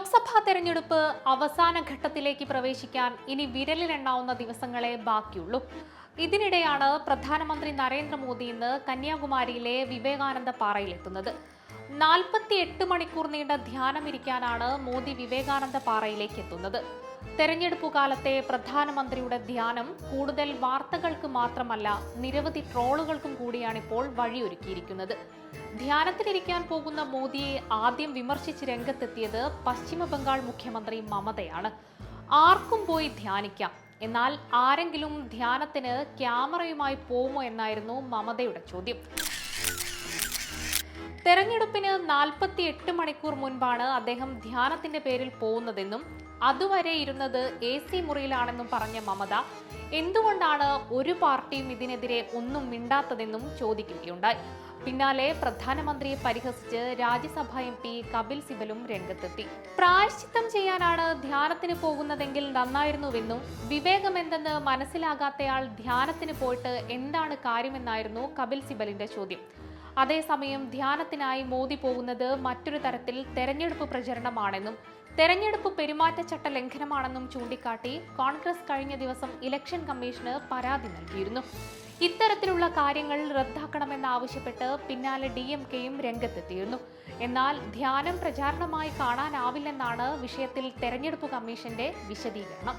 ലോക്സഭാ തെരഞ്ഞെടുപ്പ് അവസാന ഘട്ടത്തിലേക്ക് പ്രവേശിക്കാൻ ഇനി വിരലിലെണ്ണാവുന്ന ദിവസങ്ങളെ ബാക്കിയുള്ളൂ. ഇതിനിടെയാണ് പ്രധാനമന്ത്രി നരേന്ദ്രമോദി ഇന്ന് കന്യാകുമാരിയിലെ വിവേകാനന്ദ പാറയിലെത്തുന്നത്. നാൽപ്പത്തി എട്ട് മണിക്കൂർ നീണ്ട ധ്യാനമിരിക്കാനാണ് മോദി വിവേകാനന്ദ പാറയിലേക്ക് എത്തുന്നത്. തെരഞ്ഞെടുപ്പ് കാലത്തെ പ്രധാനമന്ത്രിയുടെ ധ്യാനം കൂടുതൽ വാർത്തകൾക്ക് മാത്രമല്ല നിരവധി ട്രോളുകൾക്കും കൂടിയാണിപ്പോൾ വഴിയൊരുക്കിയിരിക്കുന്നത്. ധ്യാനത്തിലിരിക്കാൻ പോകുന്ന മോദിയെ ആദ്യം വിമർശിച്ച് രംഗത്തെത്തിയത് പശ്ചിമ ബംഗാൾ മുഖ്യമന്ത്രി മമതയാണ്. ആർക്കും പോയി ധ്യാനിക്കാം. എന്നാൽ ആരെങ്കിലും ധ്യാനത്തിന് ക്യാമറയുമായി പോകുമോ എന്നായിരുന്നു മമതയുടെ ചോദ്യം. തെരഞ്ഞെടുപ്പിന് നാൽപ്പത്തി എട്ട് മണിക്കൂർ മുൻപാണ് അദ്ദേഹം ധ്യാനത്തിന്റെ പേരിൽ പോകുന്നതെന്നും അതുവരെ ഇരുന്നത് എ സി മുറിയിലാണെന്നും പറഞ്ഞ മമത എന്തുകൊണ്ടാണ് ഒരു പാർട്ടിയും ഇതിനെതിരെ ഒന്നും മിണ്ടാത്തതെന്നും ചോദിക്കുകയുണ്ടായി. പിന്നാലെ പ്രധാനമന്ത്രിയെ പരിഹസിച്ച് രാജ്യസഭ എം പി കപിൽ സിബലും രംഗത്തെത്തി. പ്രായശ്ചിത്തം ചെയ്യാനാണ് ധ്യാനത്തിന് പോകുന്നതെങ്കിൽ നന്നായിരുന്നുവെന്നും വിവേകമെന്തെന്ന് മനസ്സിലാകാത്തയാൾ ധ്യാനത്തിന് പോയിട്ട് എന്താണ് കാര്യമെന്നായിരുന്നു കപിൽ സിബലിന്റെ ചോദ്യം. അതേസമയം ധ്യാനത്തിനായി മോദി പോകുന്നത് മറ്റൊരു തരത്തിൽ തെരഞ്ഞെടുപ്പ് പ്രചരണമാണെന്നും തെരഞ്ഞെടുപ്പ് പെരുമാറ്റച്ചട്ട ലംഘനമാണെന്നും ചൂണ്ടിക്കാട്ടി കോൺഗ്രസ് കഴിഞ്ഞ ദിവസം ഇലക്ഷൻ കമ്മീഷന് പരാതി നൽകിയിരുന്നു. ഇത്തരത്തിലുള്ള കാര്യങ്ങൾ റദ്ദാക്കണമെന്നാവശ്യപ്പെട്ട് പിന്നാലെ ഡി എം കെയും രംഗത്തെത്തിയിരുന്നു. എന്നാൽ ധ്യാനം പ്രചാരണമായി കാണാനാവില്ലെന്നാണ് വിഷയത്തിൽ തെരഞ്ഞെടുപ്പ് കമ്മീഷന്റെ വിശദീകരണം.